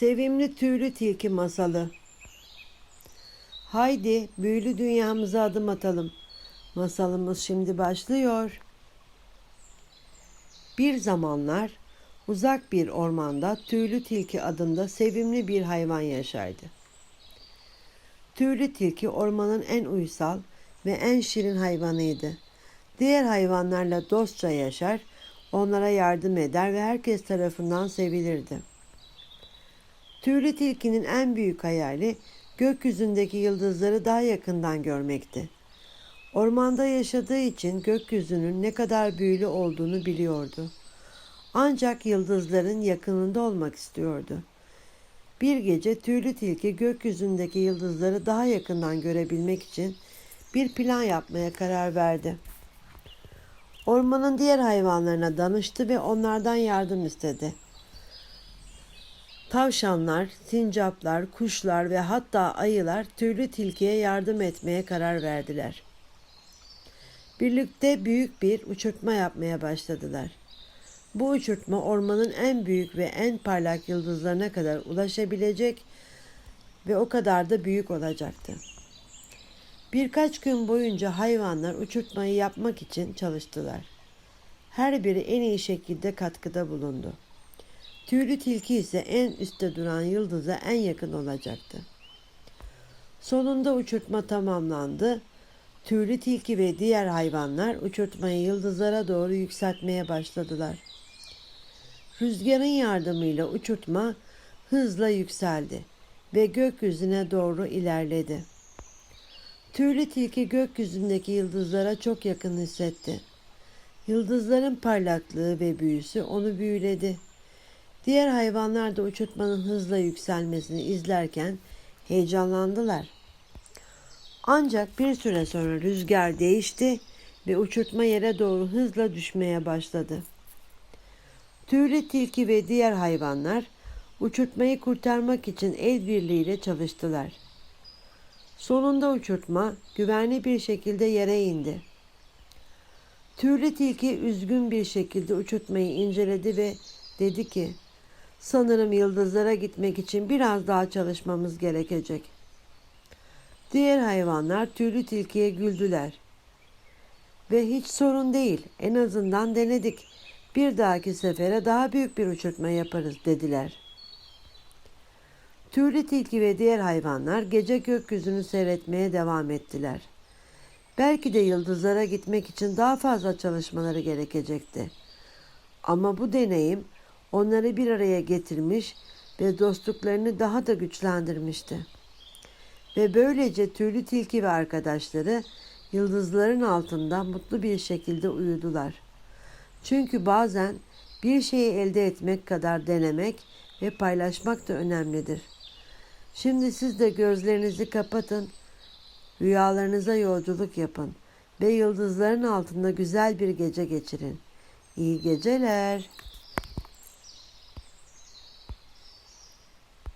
Sevimli tüylü tilki masalı. Haydi büyülü dünyamıza adım atalım. Masalımız şimdi başlıyor. Bir zamanlar uzak bir ormanda tüylü tilki adında sevimli bir hayvan yaşardı. Tüylü tilki ormanın en uysal ve en şirin hayvanıydı. Diğer hayvanlarla dostça yaşar, onlara yardım eder ve herkes tarafından sevilirdi. Tüylü tilkinin en büyük hayali gökyüzündeki yıldızları daha yakından görmekti. Ormanda yaşadığı için gökyüzünün ne kadar büyülü olduğunu biliyordu. Ancak yıldızların yakınında olmak istiyordu. Bir gece tüylü tilki gökyüzündeki yıldızları daha yakından görebilmek için bir plan yapmaya karar verdi. Ormanın diğer hayvanlarına danıştı ve onlardan yardım istedi. Tavşanlar, sincaplar, kuşlar ve hatta ayılar tüylü tilkiye yardım etmeye karar verdiler. Birlikte büyük bir uçurtma yapmaya başladılar. Bu uçurtma ormanın en büyük ve en parlak yıldızlarına kadar ulaşabilecek ve o kadar da büyük olacaktı. Birkaç gün boyunca hayvanlar uçurtmayı yapmak için çalıştılar. Her biri en iyi şekilde katkıda bulundu. Tüylü tilki ise en üstte duran yıldıza en yakın olacaktı. Sonunda uçurtma tamamlandı. Tüylü tilki ve diğer hayvanlar uçurtmayı yıldızlara doğru yükseltmeye başladılar. Rüzgarın yardımıyla uçurtma hızla yükseldi ve gökyüzüne doğru ilerledi. Tüylü tilki gökyüzündeki yıldızlara çok yakın hissetti. Yıldızların parlaklığı ve büyüsü onu büyüledi. Diğer hayvanlar da uçurtmanın hızla yükselmesini izlerken heyecanlandılar. Ancak bir süre sonra rüzgar değişti ve uçurtma yere doğru hızla düşmeye başladı. Tüylü tilki ve diğer hayvanlar uçurtmayı kurtarmak için el birliğiyle çalıştılar. Sonunda uçurtma güvenli bir şekilde yere indi. Tüylü tilki üzgün bir şekilde uçurtmayı inceledi ve dedi ki, sanırım yıldızlara gitmek için biraz daha çalışmamız gerekecek. Diğer hayvanlar tüylü tilkiye güldüler. Ve hiç sorun değil, en azından denedik. Bir dahaki sefere daha büyük bir uçurtma yaparız dediler. Tüylü tilki ve diğer hayvanlar gece gökyüzünü seyretmeye devam ettiler. Belki de yıldızlara gitmek için daha fazla çalışmaları gerekecekti. Ama bu deneyim onları bir araya getirmiş ve dostluklarını daha da güçlendirmişti. Ve böylece tüylü tilki ve arkadaşları yıldızların altında mutlu bir şekilde uyudular. Çünkü bazen bir şeyi elde etmek kadar denemek ve paylaşmak da önemlidir. Şimdi siz de gözlerinizi kapatın, rüyalarınıza yolculuk yapın ve yıldızların altında güzel bir gece geçirin. İyi geceler.